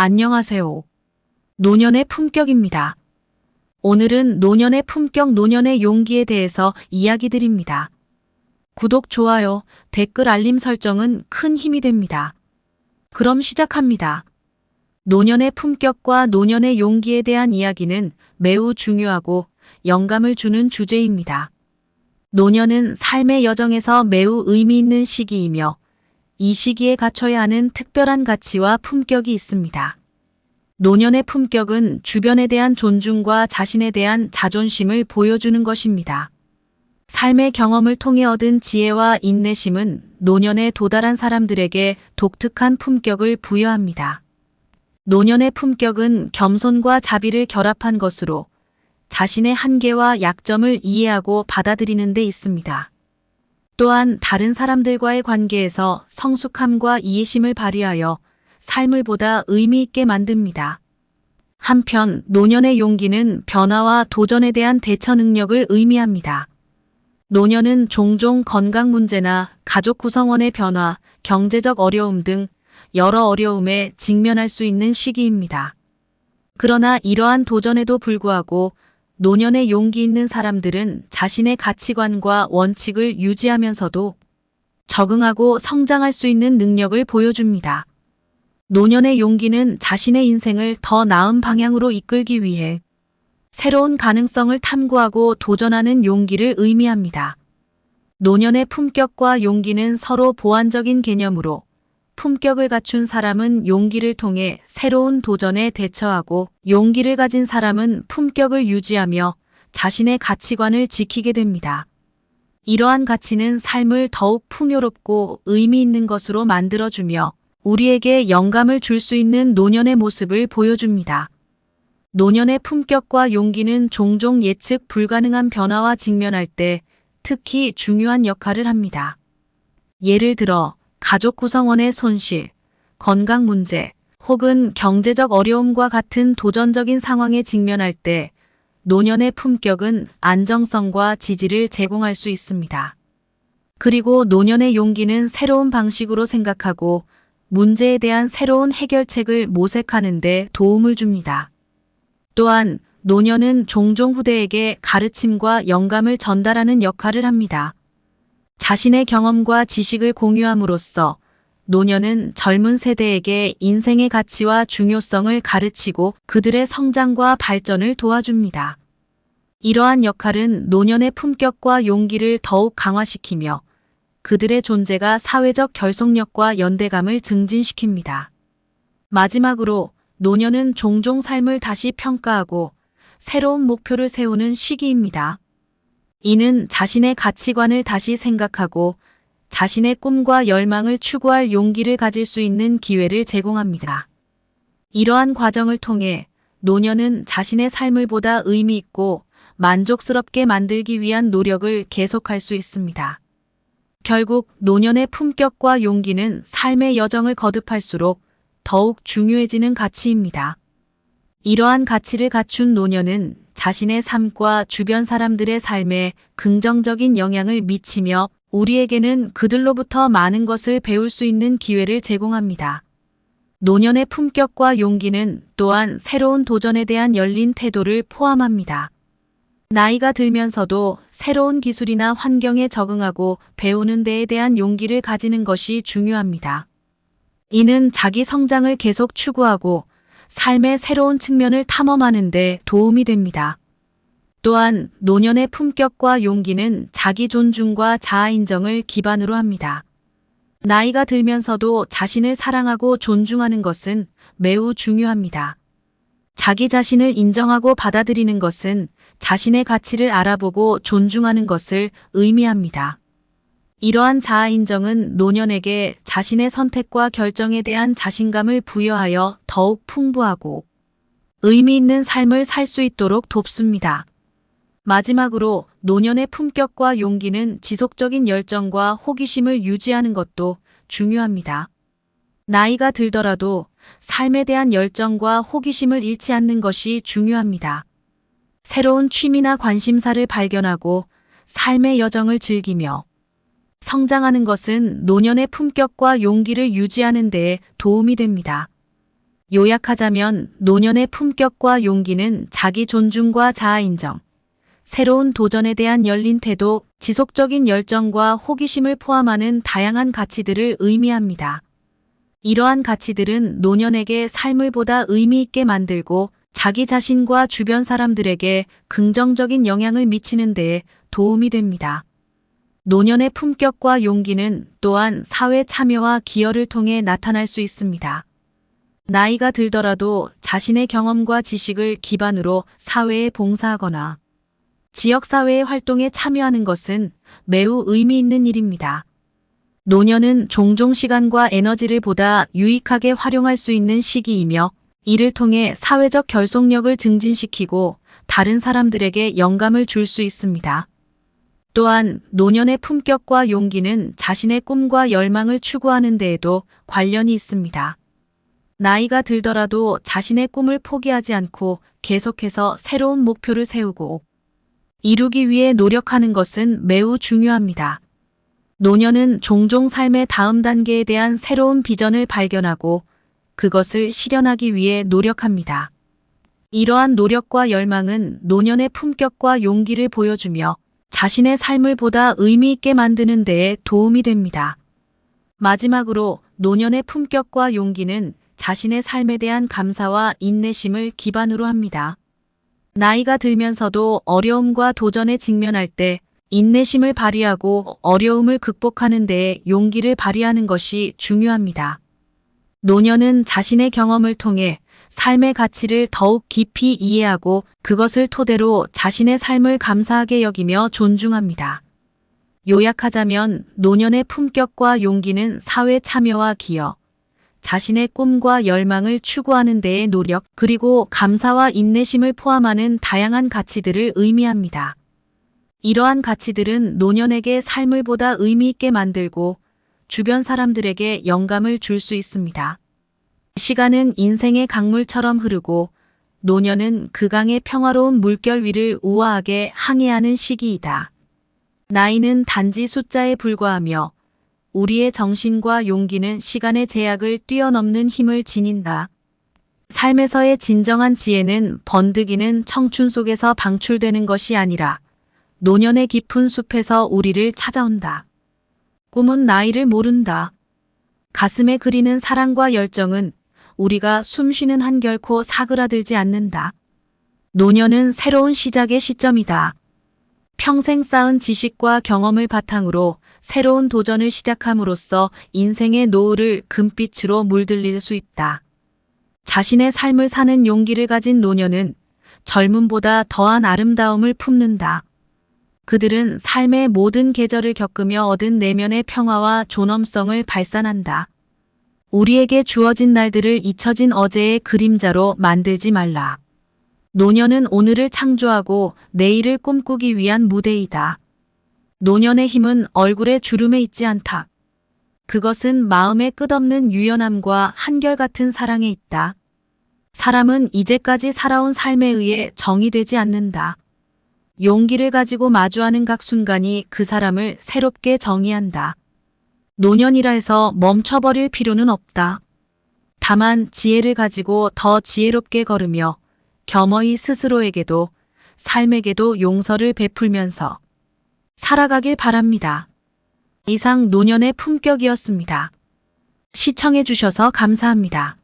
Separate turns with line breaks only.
안녕하세요. 노년의 품격입니다. 오늘은 노년의 품격, 노년의 용기에 대해서 이야기 드립니다. 구독, 좋아요, 댓글 알림 설정은 큰 힘이 됩니다. 그럼 시작합니다. 노년의 품격과 노년의 용기에 대한 이야기는 매우 중요하고 영감을 주는 주제입니다. 노년은 삶의 여정에서 매우 의미 있는 시기이며 이 시기에 갖춰야 하는 특별한 가치와 품격이 있습니다. 노년의 품격은 주변에 대한 존중과 자신에 대한 자존심을 보여주는 것입니다. 삶의 경험을 통해 얻은 지혜와 인내심은 노년에 도달한 사람들에게 독특한 품격을 부여합니다. 노년의 품격은 겸손과 자비를 결합한 것으로 자신의 한계와 약점을 이해하고 받아들이는 데 있습니다. 또한 다른 사람들과의 관계에서 성숙함과 이해심을 발휘하여 삶을 보다 의미 있게 만듭니다. 한편 노년의 용기는 변화와 도전에 대한 대처 능력을 의미합니다. 노년은 종종 건강 문제나 가족 구성원의 변화, 경제적 어려움 등 여러 어려움에 직면할 수 있는 시기입니다. 그러나 이러한 도전에도 불구하고 노년의 용기 있는 사람들은 자신의 가치관과 원칙을 유지하면서도 적응하고 성장할 수 있는 능력을 보여줍니다. 노년의 용기는 자신의 인생을 더 나은 방향으로 이끌기 위해 새로운 가능성을 탐구하고 도전하는 용기를 의미합니다. 노년의 품격과 용기는 서로 보완적인 개념으로 품격을 갖춘 사람은 용기를 통해 새로운 도전에 대처하고 용기를 가진 사람은 품격을 유지하며 자신의 가치관을 지키게 됩니다. 이러한 가치는 삶을 더욱 풍요롭고 의미 있는 것으로 만들어주며 우리에게 영감을 줄 수 있는 노년의 모습을 보여줍니다. 노년의 품격과 용기는 종종 예측 불가능한 변화와 직면할 때 특히 중요한 역할을 합니다. 예를 들어 가족 구성원의 손실, 건강 문제, 혹은 경제적 어려움과 같은 도전적인 상황에 직면할 때 노년의 품격은 안정성과 지지를 제공할 수 있습니다. 그리고 노년의 용기는 새로운 방식으로 생각하고 문제에 대한 새로운 해결책을 모색하는 데 도움을 줍니다. 또한 노년은 종종 후대에게 가르침과 영감을 전달하는 역할을 합니다. 자신의 경험과 지식을 공유함으로써 노년은 젊은 세대에게 인생의 가치와 중요성을 가르치고 그들의 성장과 발전을 도와줍니다. 이러한 역할은 노년의 품격과 용기를 더욱 강화시키며 그들의 존재가 사회적 결속력과 연대감을 증진시킵니다. 마지막으로 노년은 종종 삶을 다시 평가하고 새로운 목표를 세우는 시기입니다. 이는 자신의 가치관을 다시 생각하고 자신의 꿈과 열망을 추구할 용기를 가질 수 있는 기회를 제공합니다. 이러한 과정을 통해 노년은 자신의 삶을 보다 의미 있고 만족스럽게 만들기 위한 노력을 계속할 수 있습니다. 결국 노년의 품격과 용기는 삶의 여정을 거듭할수록 더욱 중요해지는 가치입니다. 이러한 가치를 갖춘 노년은 자신의 삶과 주변 사람들의 삶에 긍정적인 영향을 미치며 우리에게는 그들로부터 많은 것을 배울 수 있는 기회를 제공합니다. 노년의 품격과 용기는 또한 새로운 도전에 대한 열린 태도를 포함합니다. 나이가 들면서도 새로운 기술이나 환경에 적응하고 배우는 데에 대한 용기를 가지는 것이 중요합니다. 이는 자기 성장을 계속 추구하고 삶의 새로운 측면을 탐험하는 데 도움이 됩니다. 또한 노년의 품격과 용기는 자기 존중과 자아 인정을 기반으로 합니다. 나이가 들면서도 자신을 사랑하고 존중하는 것은 매우 중요합니다. 자기 자신을 인정하고 받아들이는 것은 자신의 가치를 알아보고 존중하는 것을 의미합니다. 이러한 자아 인정은 노년에게 자신의 선택과 결정에 대한 자신감을 부여하여 더욱 풍부하고 의미 있는 삶을 살 수 있도록 돕습니다. 마지막으로 노년의 품격과 용기는 지속적인 열정과 호기심을 유지하는 것도 중요합니다. 나이가 들더라도 삶에 대한 열정과 호기심을 잃지 않는 것이 중요합니다. 새로운 취미나 관심사를 발견하고 삶의 여정을 즐기며 성장하는 것은 노년의 품격과 용기를 유지하는 데 도움이 됩니다. 요약하자면 노년의 품격과 용기는 자기 존중과 자아 인정, 새로운 도전에 대한 열린 태도, 지속적인 열정과 호기심을 포함하는 다양한 가치들을 의미합니다. 이러한 가치들은 노년에게 삶을 보다 의미 있게 만들고 자기 자신과 주변 사람들에게 긍정적인 영향을 미치는 데 도움이 됩니다. 노년의 품격과 용기는 또한 사회 참여와 기여를 통해 나타날 수 있습니다. 나이가 들더라도 자신의 경험과 지식을 기반으로 사회에 봉사하거나 지역사회의 활동에 참여하는 것은 매우 의미 있는 일입니다. 노년은 종종 시간과 에너지를 보다 유익하게 활용할 수 있는 시기이며 이를 통해 사회적 결속력을 증진시키고 다른 사람들에게 영감을 줄 수 있습니다. 또한 노년의 품격과 용기는 자신의 꿈과 열망을 추구하는 데에도 관련이 있습니다. 나이가 들더라도 자신의 꿈을 포기하지 않고 계속해서 새로운 목표를 세우고 이루기 위해 노력하는 것은 매우 중요합니다. 노년은 종종 삶의 다음 단계에 대한 새로운 비전을 발견하고 그것을 실현하기 위해 노력합니다. 이러한 노력과 열망은 노년의 품격과 용기를 보여주며 자신의 삶을 보다 의미 있게 만드는 데에 도움이 됩니다. 마지막으로 노년의 품격과 용기는 자신의 삶에 대한 감사와 인내심을 기반으로 합니다. 나이가 들면서도 어려움과 도전에 직면할 때 인내심을 발휘하고 어려움을 극복하는 데에 용기를 발휘하는 것이 중요합니다. 노년은 자신의 경험을 통해 삶의 가치를 더욱 깊이 이해하고 그것을 토대로 자신의 삶을 감사하게 여기며 존중합니다. 요약하자면 노년의 품격과 용기는 사회 참여와 기여, 자신의 꿈과 열망을 추구하는 데의 노력, 그리고 감사와 인내심을 포함하는 다양한 가치들을 의미합니다. 이러한 가치들은 노년에게 삶을 보다 의미 있게 만들고 주변 사람들에게 영감을 줄 수 있습니다. 시간은 인생의 강물처럼 흐르고 노년은 그 강의 평화로운 물결 위를 우아하게 항해하는 시기이다. 나이는 단지 숫자에 불과하며 우리의 정신과 용기는 시간의 제약을 뛰어넘는 힘을 지닌다. 삶에서의 진정한 지혜는 번득이는 청춘 속에서 방출되는 것이 아니라 노년의 깊은 숲에서 우리를 찾아온다. 꿈은 나이를 모른다. 가슴에 그리는 사랑과 열정은 우리가 숨쉬는 한 결코 사그라들지 않는다. 노년은 새로운 시작의 시점이다. 평생 쌓은 지식과 경험을 바탕으로 새로운 도전을 시작함으로써 인생의 노을을 금빛으로 물들릴 수 있다. 자신의 삶을 사는 용기를 가진 노년은 젊음보다 더한 아름다움을 품는다. 그들은 삶의 모든 계절을 겪으며 얻은 내면의 평화와 존엄성을 발산한다. 우리에게 주어진 날들을 잊혀진 어제의 그림자로 만들지 말라. 노년은 오늘을 창조하고 내일을 꿈꾸기 위한 무대이다. 노년의 힘은 얼굴의 주름에 있지 않다. 그것은 마음의 끝없는 유연함과 한결같은 사랑에 있다. 사람은 이제까지 살아온 삶에 의해 정의되지 않는다. 용기를 가지고 마주하는 각 순간이 그 사람을 새롭게 정의한다. 노년이라 해서 멈춰버릴 필요는 없다. 다만 지혜를 가지고 더 지혜롭게 걸으며 겸허히 스스로에게도 삶에게도 용서를 베풀면서 살아가길 바랍니다. 이상 노년의 품격이었습니다. 시청해주셔서 감사합니다.